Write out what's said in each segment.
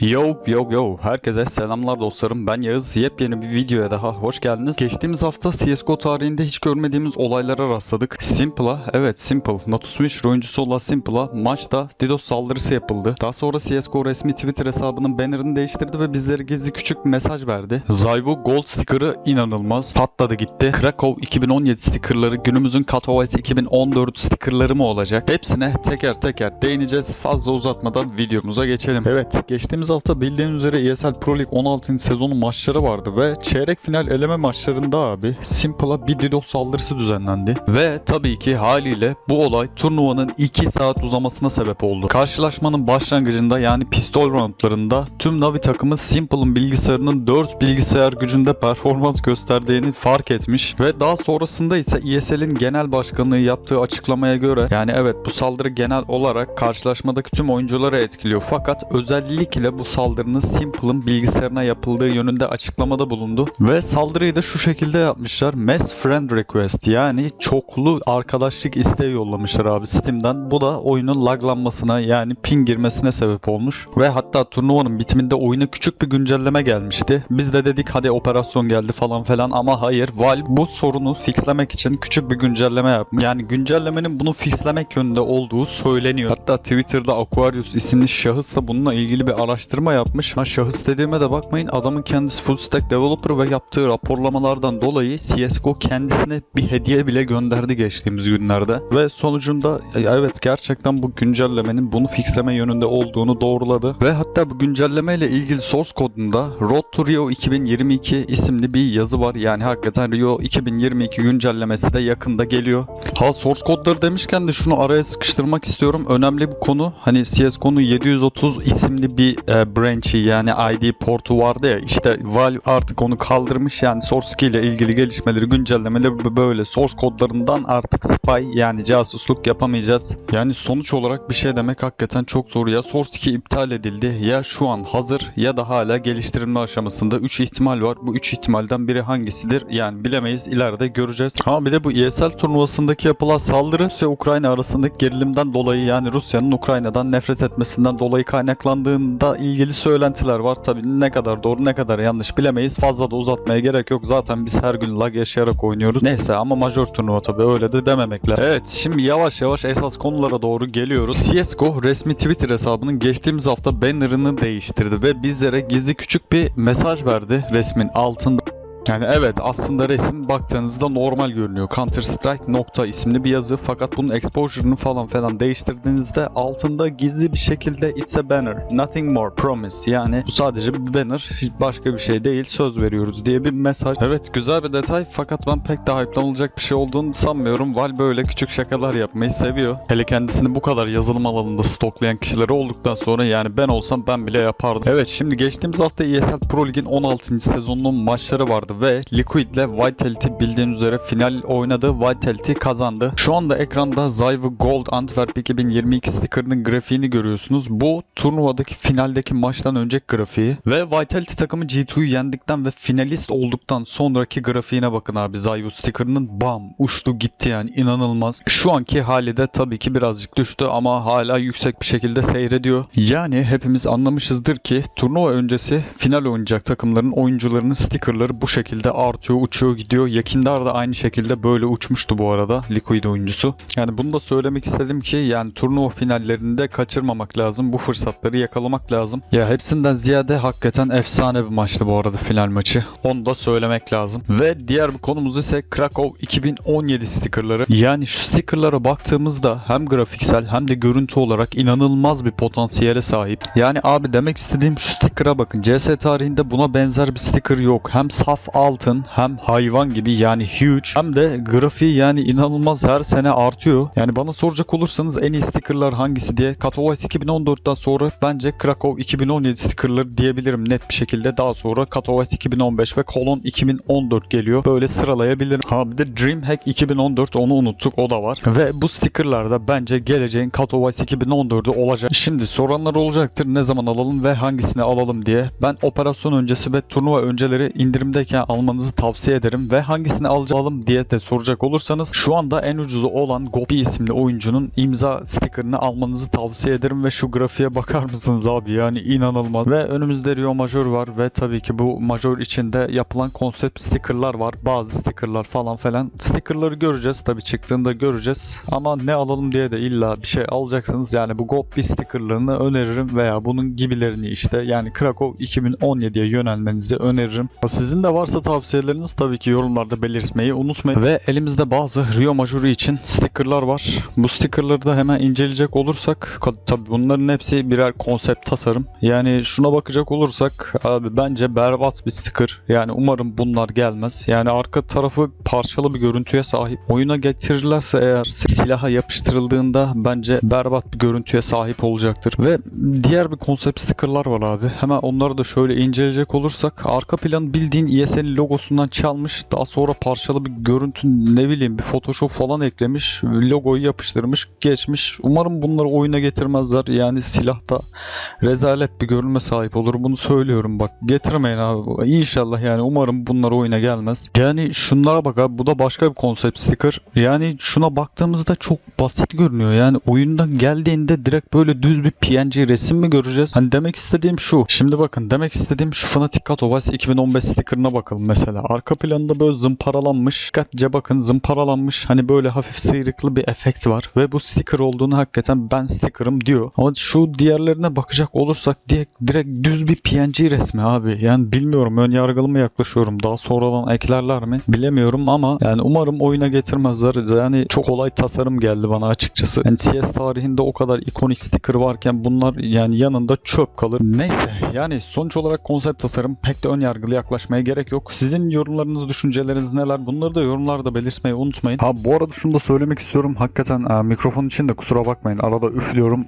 Yo yo yo herkese selamlar dostlarım ben Yağız yepyeni bir videoya daha hoş geldiniz. Geçtiğimiz hafta CSGO tarihinde hiç görmediğimiz olaylara rastladık. Simple'a evet Simple Natus Switch oyuncusu olan Simple'a maçta DDoS saldırısı yapıldı. Daha sonra CSGO resmi Twitter hesabının bannerini değiştirdi ve bizlere gizli küçük bir mesaj verdi. Zyvo Gold sticker'ı inanılmaz patladı gitti. Krakow 2017 sticker'ları günümüzün Katowice 2014 sticker'ları mı olacak? Hepsine teker teker değineceğiz. Fazla uzatmadan videomuza geçelim. Evet geçtiğimiz hafta bildiğiniz üzere ESL Pro League 16. sezonu maçları vardı ve çeyrek final eleme maçlarında abi Simple'a bir DDoS saldırısı düzenlendi. Ve tabii ki haliyle bu olay turnuvanın 2 saat uzamasına sebep oldu. Karşılaşmanın başlangıcında yani pistol roundlarında tüm Navi takımı Simple'ın bilgisayarının 4 bilgisayar gücünde performans gösterdiğini fark etmiş ve daha sonrasında ise ESL'in genel başkanlığı yaptığı açıklamaya göre yani evet bu saldırı genel olarak karşılaşmadaki tüm oyuncuları etkiliyor fakat özellikle bu saldırının Simple'ın bilgisayarına yapıldığı yönünde açıklamada bulundu ve saldırıyı da şu şekilde yapmışlar. Mass friend request yani çoklu arkadaşlık isteği yollamışlar abi Steam'den. Bu da oyunun laglanmasına yani ping girmesine sebep olmuş ve hatta turnuvanın bitiminde oyuna küçük bir güncelleme gelmişti. Biz de dedik hadi operasyon geldi falan filan. Ama hayır Valve bu sorunu fixlemek için küçük bir güncelleme yapmış yani güncellemenin bunu fixlemek yönünde olduğu söyleniyor. Hatta Twitter'da Aquarius isimli şahıs da bununla ilgili bir araştırma yapmış. Ha şahıs dediğime de bakmayın adamın kendisi full stack developer ve yaptığı raporlamalardan dolayı CSGO kendisine bir hediye bile gönderdi geçtiğimiz günlerde. Ve sonucunda e, evet gerçekten bu güncellemenin bunu fixleme yönünde olduğunu doğruladı. Ve hatta bu güncelleme ile ilgili source kodunda Road to Rio 2022 isimli bir yazı var. Yani hakikaten Rio 2022 güncellemesi de yakında geliyor. Ha source kodları demişken de şunu araya sıkıştırmak istiyorum. Önemli bir konu. Hani CSGO'nun 730 isimli bir e, branch'i yani ID portu vardı ya işte Valve artık onu kaldırmış yani source key ile ilgili gelişmeleri güncellemeleri böyle source kodlarından artık spy yani casusluk yapamayacağız. Yani sonuç olarak bir şey demek hakikaten çok zor ya source key iptal edildi ya şu an hazır ya da hala geliştirilme aşamasında 3 ihtimal var. Bu 3 ihtimalden biri hangisidir yani bilemeyiz ileride göreceğiz. Ha bir de bu ESL turnuvasındaki yapılan saldırı Rusya Ukrayna arasındaki gerilimden dolayı yani Rusya'nın Ukrayna'dan nefret etmesinden dolayı kaynaklandığında ilgili söylentiler var. Tabii ne kadar doğru ne kadar yanlış bilemeyiz. Fazla da uzatmaya gerek yok. Zaten biz her gün lag yaşayarak oynuyoruz. Neyse ama majör turnuva tabii öyle de dememek lazım. Evet şimdi yavaş yavaş esas konulara doğru geliyoruz. CSGO resmi Twitter hesabının geçtiğimiz hafta bannerını değiştirdi ve bizlere gizli küçük bir mesaj verdi resmin altında. Yani evet aslında resim baktığınızda normal görünüyor. Counter Strike nokta isimli bir yazı fakat bunun exposure'ını falan falan değiştirdiğinizde altında gizli bir şekilde it's a banner, nothing more, promise. Yani bu sadece bir banner, başka bir şey değil, söz veriyoruz diye bir mesaj. Evet güzel bir detay fakat ben pek de hype'lanılacak bir şey olduğunu sanmıyorum. Val böyle küçük şakalar yapmayı seviyor. Hele kendisini bu kadar yazılım alanında stoklayan kişileri olduktan sonra yani ben olsam ben bile yapardım. Evet şimdi geçtiğimiz hafta ESL Pro Lig'in 16. sezonunun maçları vardı ve Liquid ile Vitality bildiğiniz üzere final oynadı. Vitality kazandı. Şu anda ekranda Zyve Gold Antwerp 2022 sticker'ının grafiğini görüyorsunuz. Bu turnuvadaki finaldeki maçtan önceki grafiği ve Vitality takımı G2'yu yendikten ve finalist olduktan sonraki grafiğine bakın abi. Zyve sticker'ının bam uçtu gitti yani inanılmaz. Şu anki hali de tabii ki birazcık düştü ama hala yüksek bir şekilde seyrediyor. Yani hepimiz anlamışızdır ki turnuva öncesi final oynayacak takımların oyuncularının stickerları bu şekilde artıyor, uçuyor, gidiyor. Yakindar da aynı şekilde böyle uçmuştu bu arada Liquid oyuncusu. Yani bunu da söylemek istedim ki yani turnuva finallerinde kaçırmamak lazım. Bu fırsatları yakalamak lazım. Ya hepsinden ziyade hakikaten efsane bir maçtı bu arada final maçı. Onu da söylemek lazım. Ve diğer bir konumuz ise Krakow 2017 stickerları. Yani şu stickerlara baktığımızda hem grafiksel hem de görüntü olarak inanılmaz bir potansiyele sahip. Yani abi demek istediğim şu sticker'a bakın. CS tarihinde buna benzer bir sticker yok. Hem saf altın hem hayvan gibi yani huge hem de grafiği yani inanılmaz her sene artıyor. Yani bana soracak olursanız en iyi stickerlar hangisi diye Katowice 2014'ten sonra bence Krakow 2017 stickerları diyebilirim net bir şekilde. Daha sonra Katowice 2015 ve Cologne 2014 geliyor. Böyle sıralayabilirim. Ha bir de Dreamhack 2014 onu unuttuk o da var. Ve bu stickerlarda bence geleceğin Katowice 2014'ü olacak. Şimdi soranlar olacaktır ne zaman alalım ve hangisini alalım diye. Ben operasyon öncesi ve turnuva önceleri indirimdeyken kesinlikle almanızı tavsiye ederim ve hangisini alacağım diye de soracak olursanız şu anda en ucuzu olan Gopi isimli oyuncunun imza stickerını almanızı tavsiye ederim ve şu grafiğe bakar mısınız abi? Yani inanılmaz. Ve önümüzde Rio Major var ve tabii ki bu Major içinde yapılan konsept stickerlar var. Bazı stickerlar falan falan stickerları göreceğiz. Tabii çıktığında göreceğiz. Ama ne alalım diye de illa bir şey alacaksınız. Yani bu Gopi stickerlarını öneririm veya bunun gibilerini işte yani Krakow 2017'ye yönelmenizi öneririm. Sizin de varsa tavsiyeleriniz tabii ki yorumlarda belirtmeyi unutmayın. Ve elimizde bazı Rio Major'u için stickerlar var. Bu stickerları da hemen inceleyecek olursak tabii bunların hepsi birer konsept tasarım. Yani şuna bakacak olursak abi bence berbat bir sticker. Yani umarım bunlar gelmez. Yani arka tarafı parçalı bir görüntüye sahip. Oyuna getirirlerse eğer silaha yapıştırıldığında bence berbat bir görüntüye sahip olacaktır. Ve diğer bir konsept stickerlar var abi. Hemen onları da şöyle inceleyecek olursak arka plan bildiğin ESL'in logosundan çalmış. Daha sonra parçalı bir görüntü ne bileyim bir Photoshop falan eklemiş. Logoyu yapıştırmış geçmiş. Umarım bunları oyuna getirmezler. Yani silahta rezalet bir görünme sahip olur. Bunu söylüyorum bak. Getirmeyin abi. İnşallah yani umarım bunlar oyuna gelmez. Yani şunlara bak abi. Bu da başka bir konsept sticker. Yani şuna baktığımızda çok basit görünüyor. Yani oyundan geldiğinde direkt böyle düz bir PNG resim mi göreceğiz? Hani demek istediğim şu. Şimdi bakın demek istediğim şu Fnatic Katowice 2015 stickerına bakalım mesela. Arka planında böyle zımparalanmış. Dikkatlice bakın zımparalanmış. Hani böyle hafif sıyrıklı bir efekt var. Ve bu sticker olduğunu hakikaten ben sticker'ım diyor. Ama şu diğerlerine bakacak olursak direkt, direkt düz bir PNG resmi abi. Yani bilmiyorum ön yargılı mı yaklaşıyorum. Daha sonradan eklerler mi? Bilemiyorum ama yani umarım oyuna getirmezler. Yani çok kolay tasarım geldi bana açıkçası. Yani CS tarihinde o kadar ikonik sticker varken bunlar yani yanında çöp kalır. Neyse yani sonuç olarak konsept tasarım pek de ön yargılı yaklaşmaya gerek yok. Sizin yorumlarınız, düşünceleriniz neler? Bunları da yorumlarda belirtmeyi unutmayın. Ha bu arada şunu da söylemek istiyorum. Hakikaten e, mikrofon için de kusura bakmayın. Arada üflüyorum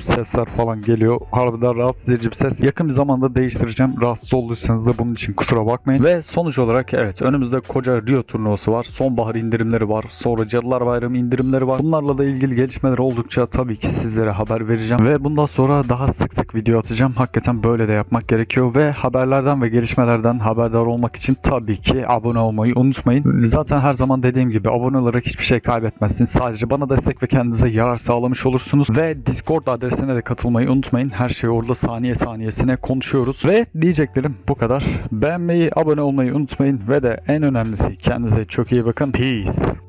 sesler falan geliyor. Harbiden rahatsız edici bir ses. Yakın bir zamanda değiştireceğim. Rahatsız olduysanız da bunun için kusura bakmayın. Ve sonuç olarak evet önümüzde koca Rio turnuvası var. Sonbahar indirimleri var. Sonra Cadılar Bayramı indirimleri var. Bunlarla da ilgili gelişmeler oldukça tabii ki sizlere haber vereceğim. Ve bundan sonra daha sık sık video atacağım. Hakikaten böyle de yapmak gerekiyor. Ve haberlerden ve gelişmelerden haberdar olmak için tabii ki abone olmayı unutmayın. Zaten her zaman dediğim gibi abone olarak hiçbir şey kaybetmezsiniz. Sadece bana destek ve kendinize yarar sağlamış olursunuz. Ve Discord adresine de katılmayı unutmayın. Her şeyi orada saniye saniyesine konuşuyoruz. Ve diyeceklerim bu kadar. Beğenmeyi, abone olmayı unutmayın. Ve de en önemlisi kendinize çok iyi bakın. Peace.